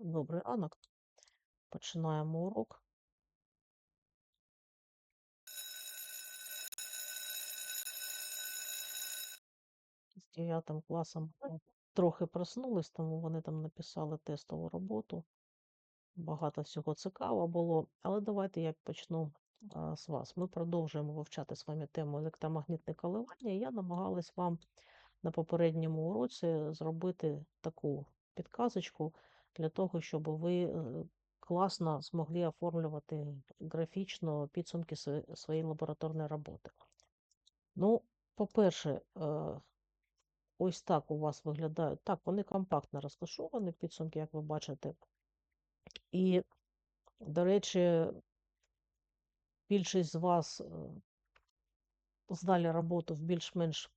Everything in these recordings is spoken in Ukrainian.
Добрий ранок. Починаємо урок. З 9 класом трохи проснулись, тому вони там написали тестову роботу. Багато всього цікаво було. Але давайте я почну а, з вас. Ми продовжуємо вивчати з вами тему електромагнітне коливання. Я намагалась вам на попередньому уроці зробити таку підказочку для того, щоб ви е, класно змогли оформлювати графічно підсумки своєї лабораторної роботи. Ну, по-перше, е, ось так у вас виглядають. Так, вони компактно розташовані, підсумки, як ви бачите. І, до речі, більшість з вас е, здали роботу в більш-менш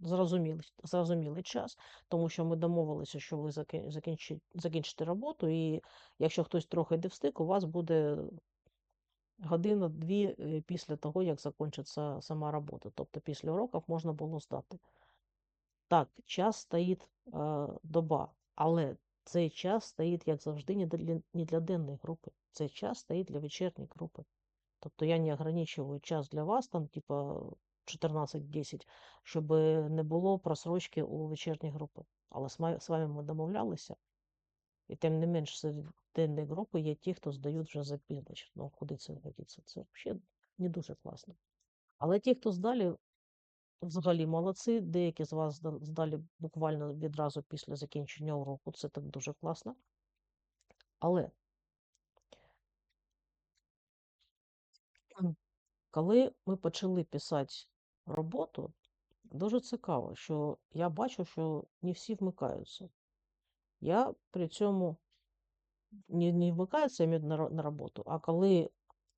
зрозумілий, час, тому що ми домовилися, що ви заки- закінчи- закінчите роботу, і якщо хтось трохи не встиг, у вас буде година-дві е, після того, як закінчиться сама робота. Тобто після уроків можна було здати. Так, час стоїть е, доба, але цей час стоїть, як завжди, не для, не для денної групи. Цей час стоїть для вечірньої групи. Тобто я не ограничиваю час для вас, там, типа 14-10, щоб не було просрочки у вечірні групи. Але з вами ми домовлялися. І тим не менш, серед денної групи є ті, хто здають вже за північ. Ну, куди це годиться? Це взагалі не дуже класно. Але ті, хто здалі, взагалі молодці. Деякі з вас зда- здалі буквально відразу після закінчення уроку. Це так дуже класно. Але коли ми почали писати роботу, дуже цікаво, що я бачу, що не всі вмикаються. Я при цьому не, не вмикаються я на, на роботу, а коли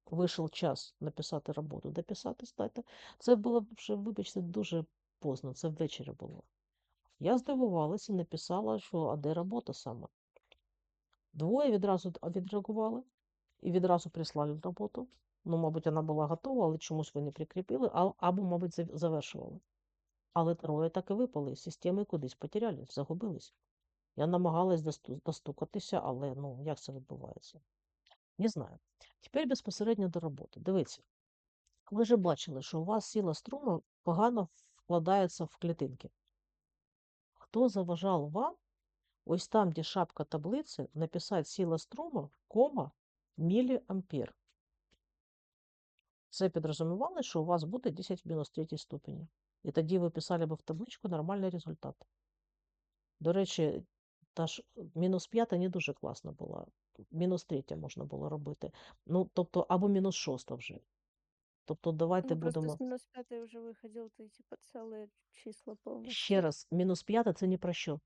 вийшов час написати роботу, дописати стати, це було вже, вибачте, дуже поздно, це ввечері було. Я здивувалася і написала, що а де робота саме. Двоє відразу відреагували і відразу прислали роботу. Ну, мабуть, вона була готова, але чомусь ви не прикріпили, або, мабуть, завершували. Але троє так і випали системи кудись потерялись, загубились. Я намагалась достукатися, але ну, як це відбувається? Не знаю. Тепер безпосередньо до роботи. Дивіться, ви ж бачили, що у вас сила струму погано вкладається в клітинки. Хто заважав вам ось там, де шапка таблиці, написати сила струму, кома, міліампер? Це підрозумівало, що у вас буде 10 в мінус 3 ступені. І тоді ви писали б в табличку нормальний результат. До речі, та ж мінус 5 не дуже класна була. Мінус 3 можна було робити. Ну, тобто, або мінус 6 вже. Тобто, давайте Ну, просто будемо. с минус пятой уже выходил, то типа целые числа полностью. Ще раз, мінус 5 це ні про що.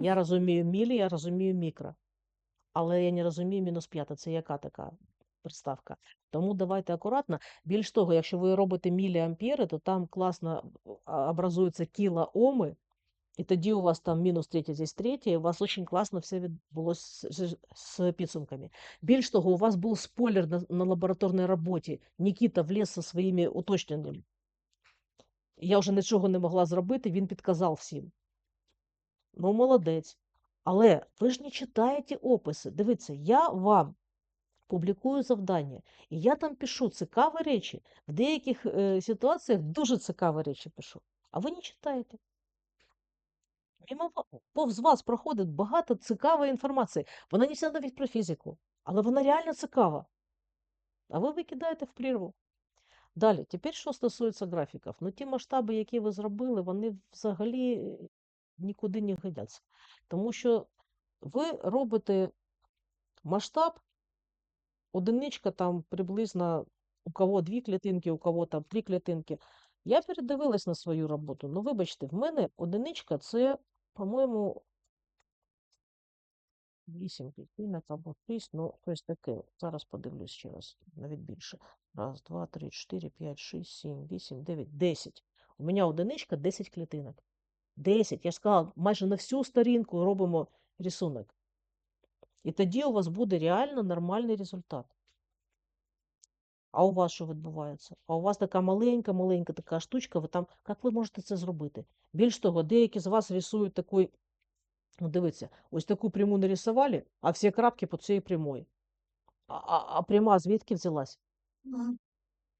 Я розумію мілі, я розумію мікро. Але я не розумію мінус 5 це яка така приставка. Тому давайте акуратно. Більш того, якщо ви робите міліампери, то там класно образуються кілооми, і тоді у вас там мінус 3, здесь 3, і у вас дуже класно все відбулося з, з підсумками. Більш того, у вас був спойлер на, на лабораторній роботі. Нікіта вліз зі своїми уточненнями. Я вже нічого не могла зробити, він підказав всім. Ну, молодець. Але ви ж не читаєте описи. Дивіться, я вам публікую завдання, і я там пишу цікаві речі. В деяких е, ситуаціях дуже цікаві речі пишу. А ви не читаєте. Мимо повз вас проходить багато цікавої інформації. Вона не вся навіть про фізику, але вона реально цікава. А ви викидаєте в прірву. Далі, тепер що стосується графіків. Ну, ті масштаби, які ви зробили, вони взагалі е, нікуди не годяться. Тому що ви робите масштаб, одиничка там приблизно у кого дві клітинки, у кого там три клітинки. Я передивилась на свою роботу. Ну, вибачте, в мене одиничка це, по-моєму, 8 клітинок або 6, ну, щось таке. Зараз подивлюсь ще раз, навіть більше. Раз, два, три, чотири, п'ять, шість, сім, вісім, дев'ять, десять. У мене одиничка 10 клітинок. 10. Я ж сказала, майже на всю сторінку робимо рисунок. І тоді у вас буде реально нормальний результат. А у вас що відбувається? А у вас така маленька-маленька така штучка, ви там, як ви можете це зробити? Більш того, деякі з вас рисують такий Ну, дивіться, ось таку пряму нарисували, а всі крапки по цій прямої. А, а, а пряма звідки взялась?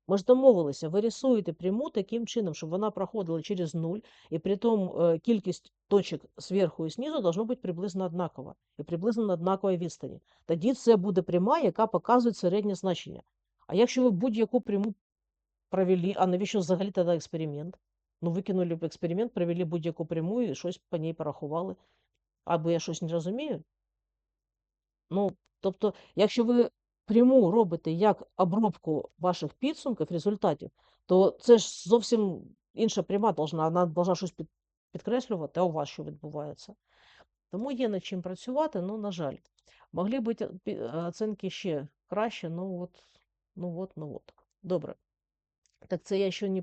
Ми ж домовилися, ви рисуєте пряму таким чином, щоб вона проходила через нуль, і при тому е, кількість точок зверху і знизу должно бути приблизно однакова, і приблизно на однаковій відстані. Тоді це буде пряма, яка показує середнє значення. А якщо ви будь-яку пряму провели, а навіщо взагалі тоді експеримент? Ну, викинули б експеримент, провели будь-яку пряму і щось по ній порахували. Або я щось не розумію. Ну, тобто, якщо ви пряму робите як обробку ваших підсумків, результатів, то це ж зовсім інша пряма должна, вона должна щось під, підкреслювати, а у вас що відбувається. Тому є над чим працювати, ну, на жаль. Могли бути пі- оцінки ще краще, ну от, ну от, ну от. Добре. Так це я ще не,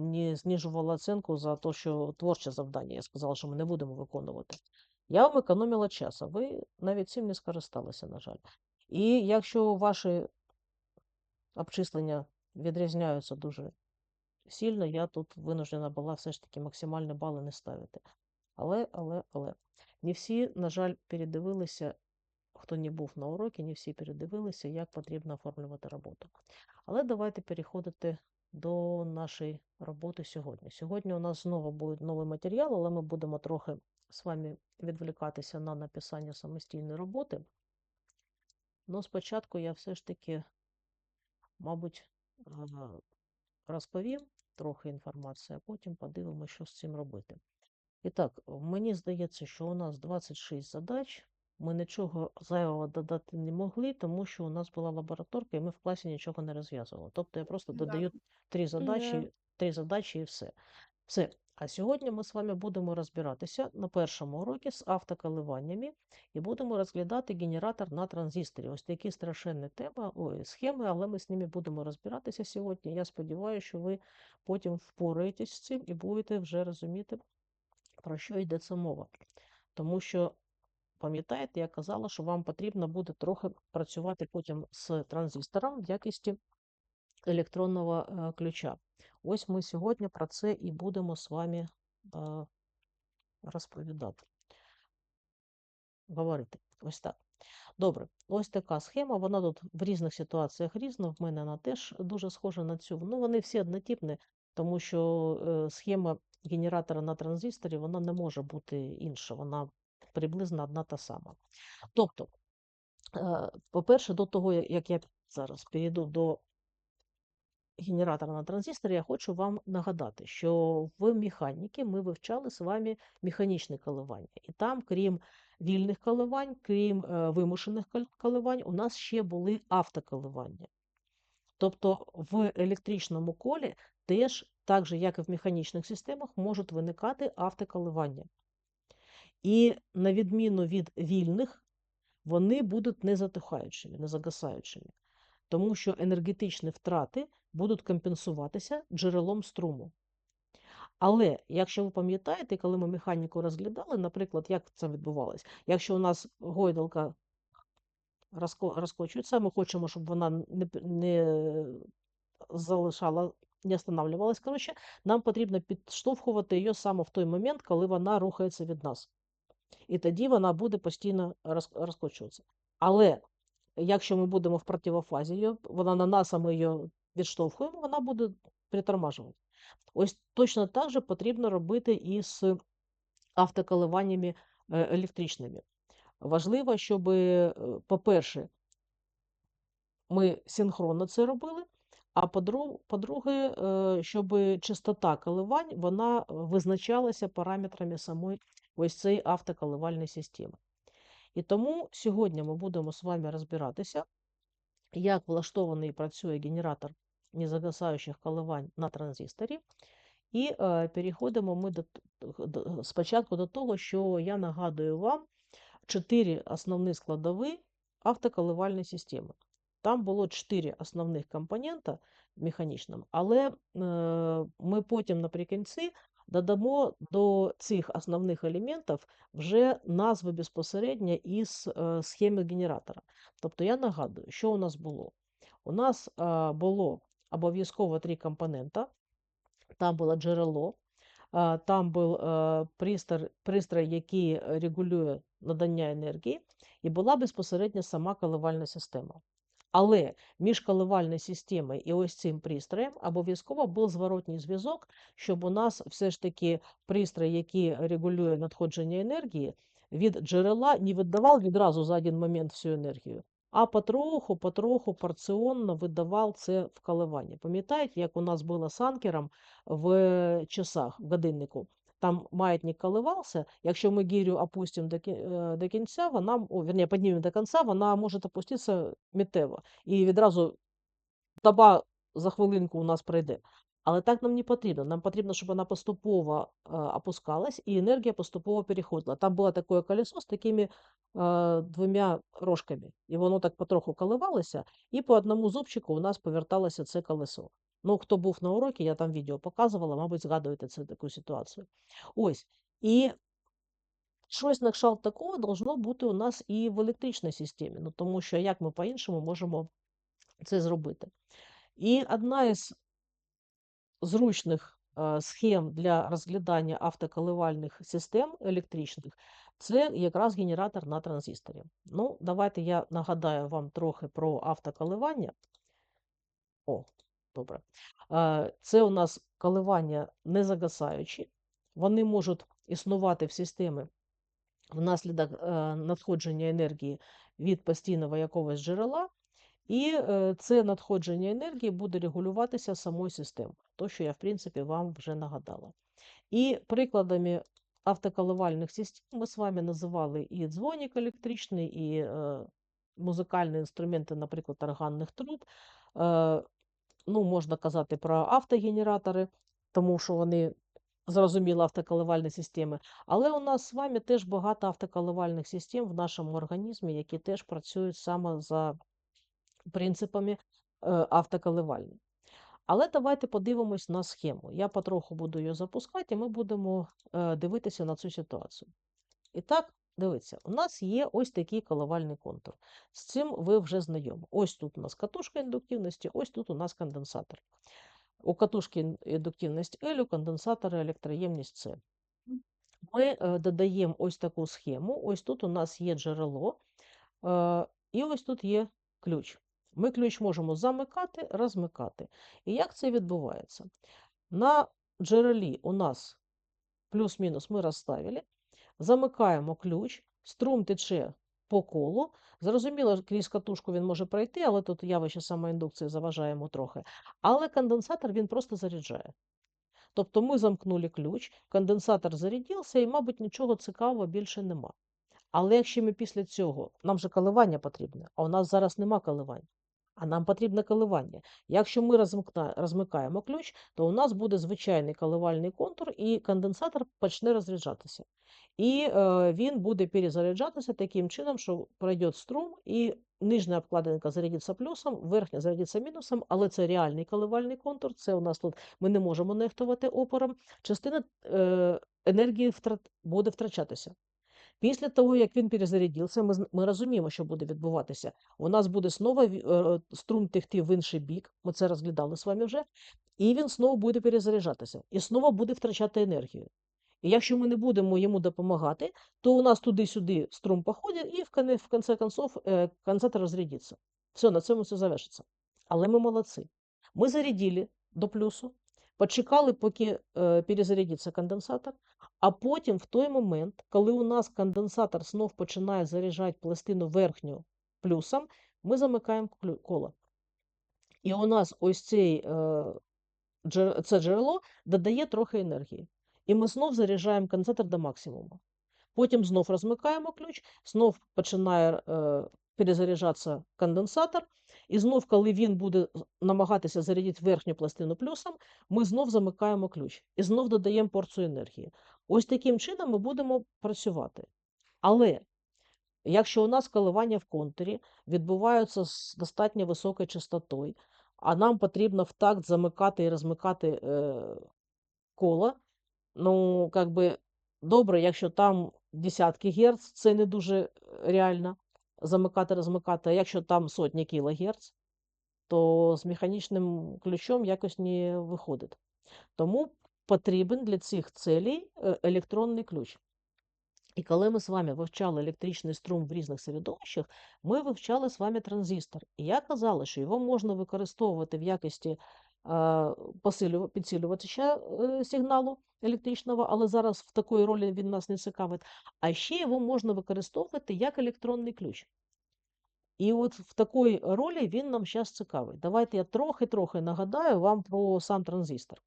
не знижувала оцінку за те, що творче завдання. Я сказала, що ми не будемо виконувати. Я вам економила час, а ви навіть цим не скористалися, на жаль. І якщо ваші обчислення відрізняються дуже сильно, я тут винуждена була все ж таки максимальні бали не ставити. Але, але, але. Не всі, на жаль, передивилися, хто не був на уроці, не всі передивилися, як потрібно оформлювати роботу. Але давайте переходити до нашої роботи сьогодні. Сьогодні у нас знову буде новий матеріал, але ми будемо трохи з вами відволікатися на написання самостійної роботи. Ну, спочатку я все ж таки, мабуть, розповім трохи інформації, а потім подивимося, що з цим робити. І так, мені здається, що у нас 26 задач. Ми нічого зайвого додати не могли, тому що у нас була лабораторка, і ми в класі нічого не розв'язували. Тобто я просто додаю три задачі, три задачі і все. Все. А сьогодні ми з вами будемо розбиратися на першому уроці з автоколиваннями і будемо розглядати генератор на транзисторі. Ось такі страшенні тема, ой, схеми, але ми з ними будемо розбиратися сьогодні. Я сподіваюся, що ви потім впораєтесь з цим і будете вже розуміти, про що йдеться мова. Тому що, пам'ятаєте, я казала, що вам потрібно буде трохи працювати потім з транзистором в якості електронного е, ключа. Ось ми сьогодні про це і будемо з вами розповідати. Говорити. Ось так. Добре, ось така схема. Вона тут в різних ситуаціях різна. В мене вона теж дуже схожа на цю. Ну, вони всі однотипні, тому що е, схема генератора на транзисторі вона не може бути інша, вона приблизно одна та сама. Тобто, е, по-перше, до того, як я зараз перейду до генератора на транзисторі, я хочу вам нагадати, що в механіки ми вивчали з вами механічне коливання. І там, крім вільних коливань, крім е, вимушених кол- коливань, у нас ще були автоколивання. Тобто в електричному колі теж, так же, як і в механічних системах, можуть виникати автоколивання. І на відміну від вільних, вони будуть не затихаючими, не загасаючими, тому що енергетичні втрати будуть компенсуватися джерелом струму. Але якщо ви пам'ятаєте, коли ми механіку розглядали, наприклад, як це відбувалось? Якщо у нас гойдалка розкочується, ми хочемо, щоб вона не, не залишала, не останавливалась, коротше, нам потрібно підштовхувати її саме в той момент, коли вона рухається від нас. І тоді вона буде постійно розкочуватися. Але якщо ми будемо в противофазі, вона на нас, а ми її відштовхуємо, вона буде притормажувати. Ось точно так же потрібно робити і з автоколиваннями електричними. Важливо, щоб, е, по-перше, ми синхронно це робили, а по-друге, щоб частота коливань вона визначалася параметрами самої ось цієї автоколивальної системи. І тому сьогодні ми будемо з вами розбиратися, як влаштований і працює генератор незагасаючих коливань на транзисторі. І е, переходимо ми до, до, спочатку до того, що я нагадую вам чотири основні складові автоколивальної системи. Там було чотири основних компонента механічним, але е, ми потім наприкінці додамо до цих основних елементів вже назви безпосередньо із е, схеми генератора. Тобто я нагадую, що у нас було. У нас е, було обов'язково три компонента. Там було джерело, там був пристрій, який регулює надання енергії, і була безпосередньо сама коливальна система. Але між коливальною системою і ось цим пристроєм обов'язково був зворотній зв'язок, щоб у нас все ж таки пристрій, який регулює надходження енергії, від джерела не віддавав відразу за один момент всю енергію, а потроху, потроху, порціонно видавав це в коливання. Пам'ятаєте, як у нас було з анкером в часах, в годиннику? Там маятник коливався, якщо ми гірю опустимо до, е, до кінця, вона, о, верні, піднімемо до кінця, вона може опуститися миттєво. І відразу доба за хвилинку у нас пройде. Але так нам не потрібно. Нам потрібно, щоб вона поступово е, опускалась і енергія поступово переходила. Там було таке колесо з такими е, двома рожками. І воно так потроху коливалося, і по одному зубчику у нас поверталося це колесо. Ну, хто був на уроці, я там відео показувала, мабуть, згадуєте це таку ситуацію. Ось. І щось на кшталт такого должно бути у нас і в електричній системі. Ну, тому що як ми по-іншому можемо це зробити? І одна із зручних е, схем для розглядання автоколивальних систем електричних це якраз генератор на транзисторі. Ну, давайте я нагадаю вам трохи про автоколивання. О, добре. Е, Це у нас коливання незагасаючі. Вони можуть існувати в системі внаслідок е, надходження енергії від постійного якогось джерела, і е, це надходження енергії буде регулюватися самою системою, то, що я, в принципі, вам вже нагадала. І прикладами автоколивальних систем ми з вами називали і дзвоник електричний, і е, музикальні інструменти, наприклад, органних труб. Е, ну, можна казати про автогенератори, тому що вони зрозуміло автоколивальні системи. Але у нас з вами теж багато автоколивальних систем в нашому організмі, які теж працюють саме за принципами е, автоколивальні. Але давайте подивимось на схему. Я потроху буду її запускати, і ми будемо е, дивитися на цю ситуацію. І так, дивіться, у нас є ось такий коливальний контур. З цим ви вже знайомі. Ось тут у нас катушка індуктивності, ось тут у нас конденсатор. У катушки індуктивність L, у конденсатора електроємність С. Ми е, додаємо ось таку схему. Ось тут у нас є джерело, і ось тут є ключ. Ми ключ можемо замикати, розмикати. І як це відбувається? На джерелі у нас плюс-мінус ми розставили, замикаємо ключ, струм тече по колу. Зрозуміло, крізь катушку він може пройти, але тут явище самоіндукції заважає йому трохи. Але конденсатор він просто заряджає. Тобто ми замкнули ключ, конденсатор зарядився, і, мабуть, нічого цікавого більше нема. Але якщо ми після цього, нам же коливання потрібне, а у нас зараз нема коливань, а нам потрібне коливання. Якщо ми розмикаємо ключ, то у нас буде звичайний коливальний контур, і конденсатор почне розряджатися. І е, він буде перезаряджатися таким чином, що пройде струм, і нижня обкладинка зарядиться плюсом, верхня зарядиться мінусом, але це реальний коливальний контур. Це у нас тут ми не можемо нехтувати опором. Частина е, енергії буде втрачатися. Після того, як він перезарядився, ми, ми розуміємо, що буде відбуватися. У нас буде знову е, струм текти в інший бік, ми це розглядали з вами вже, і він знову буде перезаряджатися, і знову буде втрачати енергію. І якщо ми не будемо йому допомагати, то у нас туди-сюди струм походить, і в, конце концов е, конденсатор розрядиться. Все, на цьому все завершиться. Але ми молодці. Ми зарядили до плюсу, почекали, поки е, перезарядиться конденсатор, а потім, в той момент, коли у нас конденсатор знов починає заряджати пластину верхню плюсом, ми замикаємо коло. І у нас ось цей, е, це джерело додає трохи енергії. І ми знов заряджаємо конденсатор до максимуму. Потім знов розмикаємо ключ, знов починає е, перезаряджатися конденсатор, і знов, коли він буде намагатися зарядити верхню пластину плюсом, ми знов замикаємо ключ і знов додаємо порцію енергії. Ось таким чином ми будемо працювати. Але якщо у нас коливання в контурі відбуваються з достатньо високою частотою, а нам потрібно в такт замикати і розмикати е, коло, ну, как би, добре, якщо там десятки герц, це не дуже реально замикати, розмикати, а якщо там сотні кілогерц, то з механічним ключом якось не виходить. Тому потрібен для цих целей е, електронний ключ. І коли ми з вами вивчали електричний струм в різних середовищах, ми вивчали з вами транзистор. І я казала, що його можна використовувати в якості підсилювача е, сигналу електричного, але зараз в такої ролі він нас не цікавить. А ще його можна використовувати як електронний ключ. І от в такій ролі він нам зараз цікавий. Давайте я трохи-трохи нагадаю вам про сам транзистор.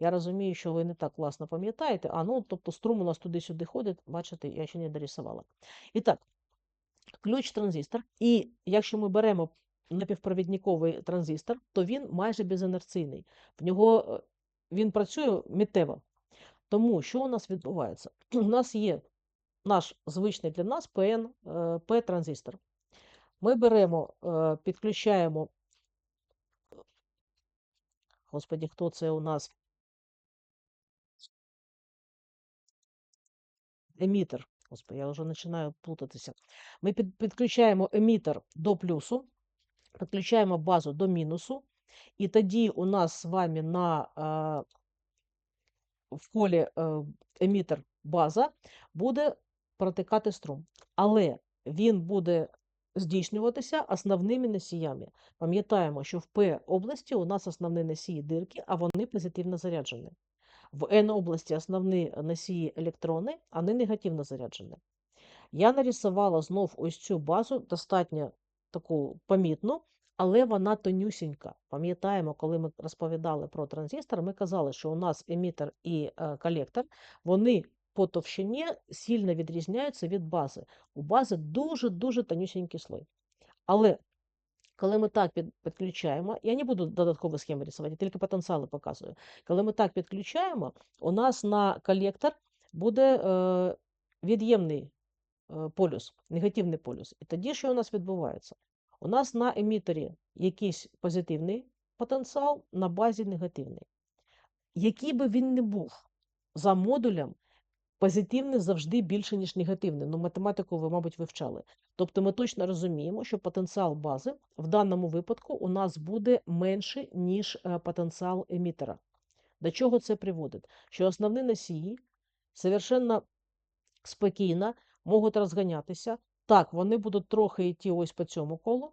Я розумію, що ви не так класно пам'ятаєте. А ну, тобто струм у нас туди-сюди ходить, бачите, я ще не дорисувала. І так, ключ транзистор. І якщо ми беремо напівпровідниковий транзистор, то він майже безінерційний. В нього е, він працює миттєво. Тому що у нас відбувається? У нас є наш звичний для нас PN, е, P-транзистор. Ми беремо, е, підключаємо. Господі, хто це у нас? емітер. Господи, я вже починаю плутатися. Ми підключаємо емітер до плюсу, підключаємо базу до мінусу, і тоді у нас з вами на в колі емітер база буде протикати струм. Але він буде здійснюватися основними носіями. Пам'ятаємо, що в П області у нас основні носії дирки, а вони позитивно заряджені. В N області основні носії електрони, а вони негативно заряджені. Я нарисувала знов ось цю базу, достатньо таку помітну, але вона тонюсінька. Пам'ятаємо, коли ми розповідали про транзистор, ми казали, що у нас емітер і е, колектор, вони по товщині сильно відрізняються від бази. У бази дуже-дуже тонюсінький слой. Але коли ми так підключаємо, я не буду додаткові схеми рисувати, тільки потенціали показую. Коли ми так підключаємо, у нас на колектор буде е, від'ємний полюс, негативний полюс. І тоді що у нас відбувається? У нас на емітері якийсь позитивний потенціал, на базі негативний. Який би він не був за модулем, позитивний завжди більше, ніж негативний. Ну, математику ви, мабуть, вивчали. Тобто ми точно розуміємо, що потенціал бази в даному випадку у нас буде менший, ніж е, потенціал емітера. До чого це приводить? Що основні носії совершенно спокійно можуть розганятися. Так, вони будуть трохи йти ось по цьому колу,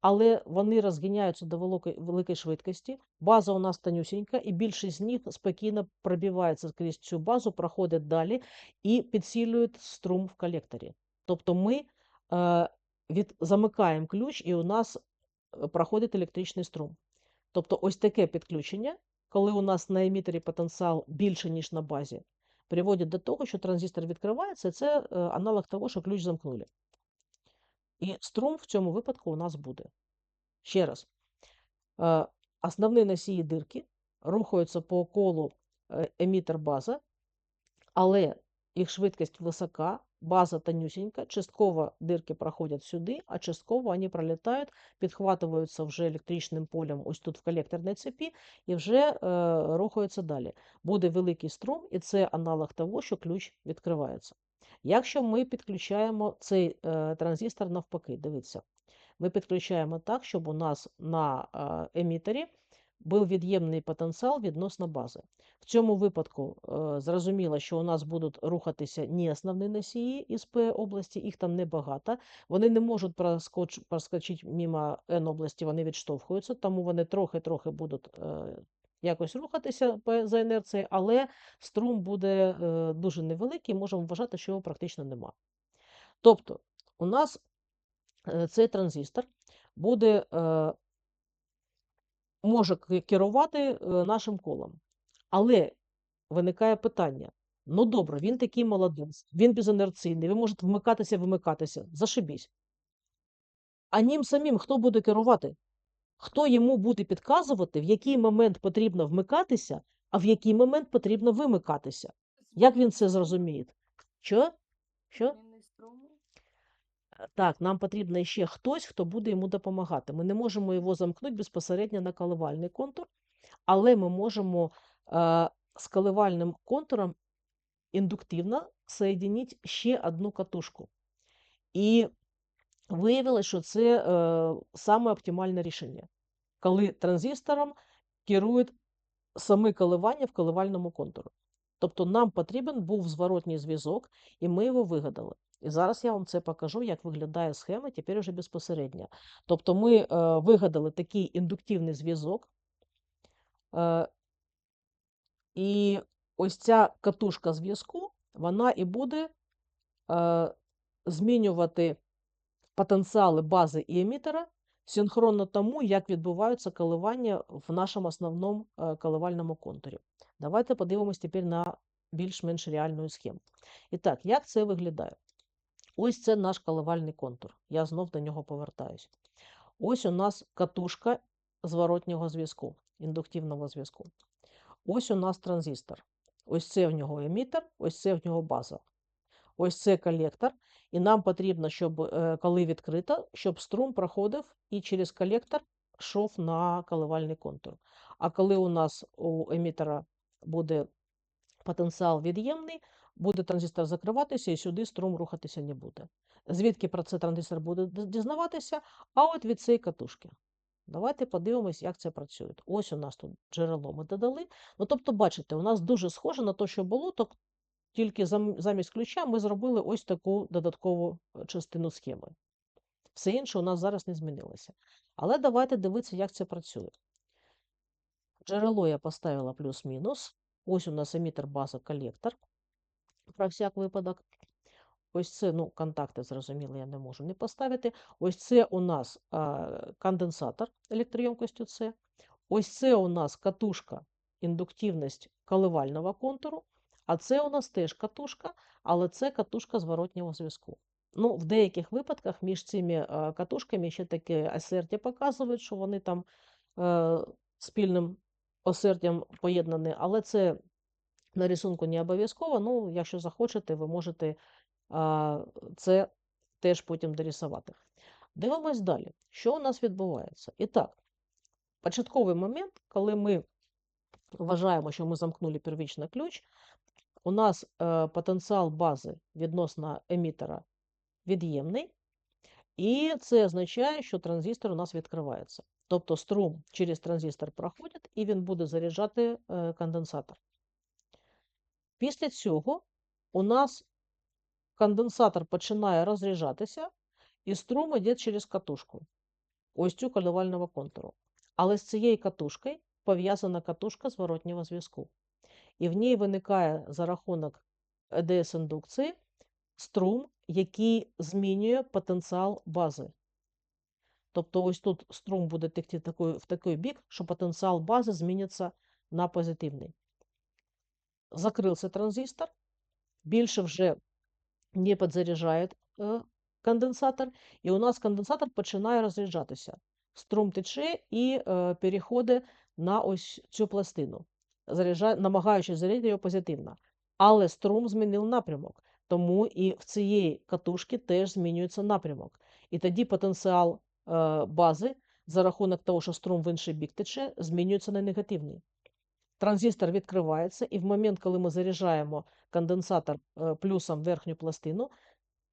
але вони розганяються до великої, великої швидкості. База у нас тонюсінька, і більшість з них спокійно пробивається крізь цю базу, проходить далі і підсилюють струм в колекторі. Тобто ми е, від, замикаємо ключ, і у нас е, проходить електричний струм. Тобто, ось таке підключення, коли у нас на емітері потенціал більше, ніж на базі, приводить до того, що транзистор відкривається, це е, аналог того, що ключ замкнули. І струм в цьому випадку у нас буде. Ще раз, е, основні носії дирки рухаються по колу е, емітер-база, але їх швидкість висока, база тонюсінька, частково дирки проходять сюди, а частково вони пролітають, підхватуються вже електричним полем ось тут в колекторній цепі і вже е, рухаються далі. Буде великий струм, і це аналог того, що ключ відкривається. Якщо ми підключаємо цей е, транзистор навпаки, дивіться, ми підключаємо так, щоб у нас на е, емітері був від'ємний потенціал відносно бази. В цьому випадку е, зрозуміло, що у нас будуть рухатися не основні носії із П області, їх там небагато. Вони не можуть проскоч, проскочити мимо N області, вони відштовхуються, тому вони трохи-трохи будуть е, якось рухатися за інерцією, але струм буде е, дуже невеликий, можемо вважати, що його практично нема. Тобто, у нас цей транзистор буде, може керувати е, нашим колом. Але виникає питання: ну добре, він такий молодець, він безінерційний, ви можете вмикатися, вимикатися, зашибісь. А ним самим хто буде керувати? Хто йому буде підказувати, в який момент потрібно вмикатися, а в який момент потрібно вимикатися? Як він це зрозуміє? Що? Що? Так, нам потрібно ще хтось, хто буде йому допомагати. Ми не можемо його замкнути безпосередньо на коливальний контур, але ми можемо е, з коливальним контуром індуктивно соєдинити ще одну катушку. І виявилося, що це е, саме оптимальне рішення, коли транзистором керують самі коливання в коливальному контурі. Тобто нам потрібен був зворотній зв'язок, і ми його вигадали. І зараз я вам це покажу, як виглядає схема тепер уже безпосередньо. Тобто ми е, вигадали такий індуктивний зв'язок. Е, і ось ця катушка зв'язку, вона і буде е, змінювати потенціали бази і емітера синхронно тому, як відбуваються коливання в нашому основному коливальному контурі. Давайте подивимось тепер на більш-менш реальну схему. І так, як це виглядає? Ось це наш коливальний контур. Я знов до нього повертаюсь. Ось у нас катушка зворотнього зв'язку, індуктивного зв'язку. Ось у нас транзистор. Ось це в нього емітер, ось це в нього база. Ось це колектор. І нам потрібно, щоб е, коли відкрито, щоб струм проходив і через колектор йшов на коливальний контур. А коли у нас у емітера буде потенціал від'ємний, буде транзистор закриватися і сюди струм рухатися не буде. Звідки про це транзистор буде дізнаватися? А от від цієї катушки. Давайте подивимось, як це працює. Ось у нас тут джерело ми додали. Ну, тобто, бачите, у нас дуже схоже на те, що було, то тільки замість ключа ми зробили ось таку додаткову е, частину схеми. Все інше у нас зараз не змінилося. Але давайте дивитися, як це працює. Джерело я поставила плюс-мінус. Ось у нас емітер, база, колектор. Про всяк випадок. Ось це, ну, контакти, зрозуміло, я не можу не поставити. Ось це у нас а, конденсатор електроємкостю С. Ось це у нас катушка, індуктивність коливального контуру. А це у нас теж катушка, але це катушка зворотнього зв'язку. Ну, в деяких випадках між цими катушками ще таке осердя показують, що вони там е, спільним осердям поєднані, але це на рисунку не обов'язково. Ну, якщо захочете, ви можете а, це теж потім дорисувати. Дивимось далі. Що у нас відбувається? І так, початковий момент, коли ми вважаємо, що ми замкнули первічний ключ, у нас е, потенціал бази відносно емітера від'ємний, і це означає, що транзистор у нас відкривається. Тобто струм через транзистор проходить, і він буде заряджати е, конденсатор. Після цього у нас конденсатор починає розряджатися, і струм йде через катушку, ось цю коливального контуру. Але з цією катушкою пов'язана катушка зворотнього зв'язку. І в ній виникає за рахунок ЕДС-індукції струм, який змінює потенціал бази. Тобто ось тут струм буде текти в такий бік, що потенціал бази зміниться на позитивний. Закрився транзистор, більше вже не підзаряджає е, конденсатор, і у нас конденсатор починає розряджатися. Струм тече і е, переходить на ось цю пластину, намагаючись зарядити його позитивно. Але струм змінив напрямок, тому і в цієї катушки теж змінюється напрямок. І тоді потенціал е, бази за рахунок того, що струм в інший бік тече, змінюється на негативний. Транзистор відкривається, і в момент, коли ми заряджаємо конденсатор е, плюсом верхню пластину,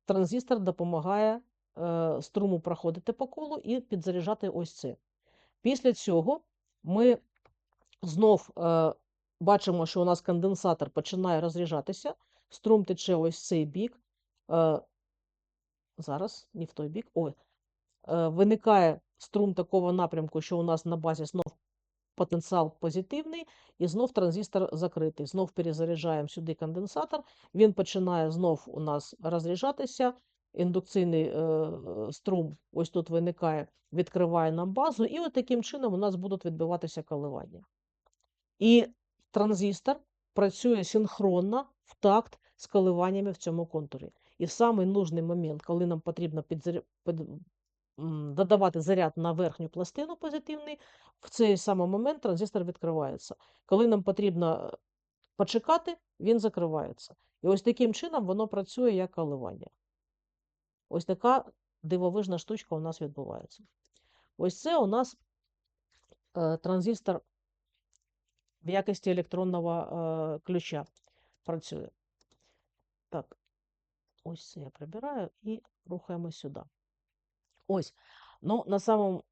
транзистор допомагає е, струму проходити по колу і підзаряджати ось це. Після цього ми знов е, бачимо, що у нас конденсатор починає розряджатися, струм тече ось цей бік. Зараз, не в той бік. Ой, виникає струм такого напрямку, що у нас на базі знов потенціал позитивний, і знов транзистор закритий. Знов перезаряджаємо сюди конденсатор, він починає знов у нас розряджатися. Індукційний е, е, струм ось тут виникає, відкриває нам базу, і от таким чином у нас будуть відбиватися коливання. І транзистор працює синхронно в такт з коливаннями в цьому контурі. І самий нужний момент, коли нам потрібно додавати заряд на верхню пластину позитивний, в цей самий момент транзистор відкривається. Коли нам потрібно е, почекати, він закривається. І ось таким чином воно працює як коливання. Ось така дивовижна штучка у нас відбувається. Ось це у нас е, транзистор в якості електронного е, ключа працює. Так, ось це я прибираю і рухаємо сюди. Ось. Ну, на самом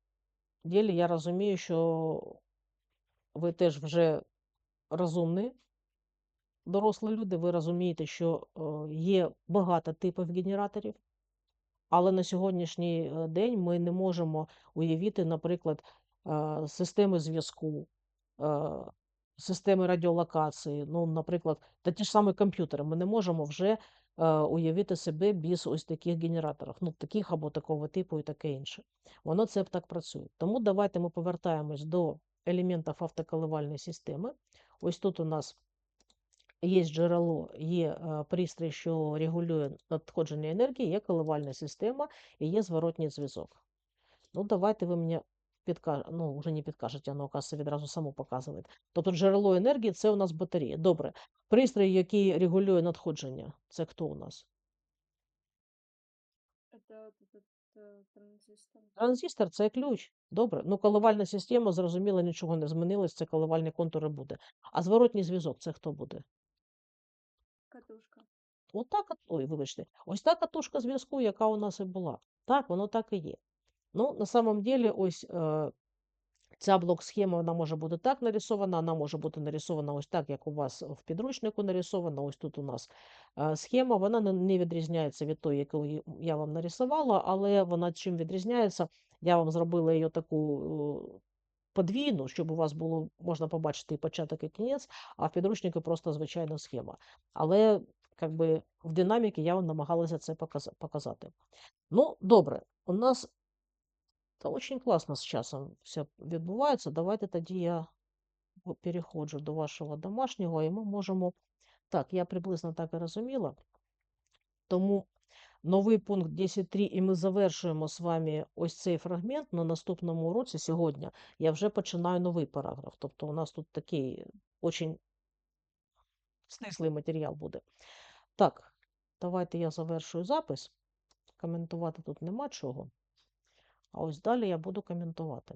деле я розумію, що ви теж вже розумні, дорослі люди, ви розумієте, що е, є багато типів генераторів, але на сьогоднішній е, день ми не можемо уявити, наприклад, е, системи зв'язку, е, системи радіолокації, ну, наприклад, та ті ж самі комп'ютери. Ми не можемо вже е, уявити себе без ось таких генераторів, ну, таких або такого типу і таке інше. Воно це так працює. Тому давайте ми повертаємось до елементів автоколивальної системи. Ось тут у нас є джерело, є е, пристрій, що регулює надходження енергії, є коливальна система і є зворотній зв'язок. Ну, давайте ви мені підкажете, ну, вже не підкажете, воно, оказується, відразу само показує. Тобто джерело енергії це у нас батарея. Добре. Пристрій, який регулює надходження, це хто у нас? Это вот этот э, транзистор. Транзистор це ключ. Добре. Ну, коливальна система, зрозуміло, нічого не змінилось, це коливальні контури буде. А зворотній зв'язок це хто буде? Катушка. Отак, от, ой, вибачте, ось та катушка зв'язку, яка у нас і була. Так, воно так і є. Ну, на самом деле, ось ця блок-схема, вона може бути так нарисована, вона може бути нарисована ось так, як у вас в підручнику нарисована. Ось тут у нас е, схема, вона не, відрізняється від тої, яку я вам нарисувала, але вона чим відрізняється, я вам зробила її таку е, подвійну, щоб у вас було можна побачити і початок, і кінець, а в підручнику просто звичайна схема. Але как би, в динаміки я вам намагалася це показати. Ну, добре, у нас та очень класно з часом все відбувається. Давайте тоді я переходжу до вашого домашнього, і ми можемо. Так, я приблизно так і розуміла. Тому новий пункт 10.3, і ми завершуємо з вами ось цей фрагмент. На наступному уроці сьогодні я вже починаю новий параграф. Тобто у нас тут такий очень стислий матеріал буде. Так, давайте я завершую запис. Коментувати тут нема чого. А ось далі я буду коментувати.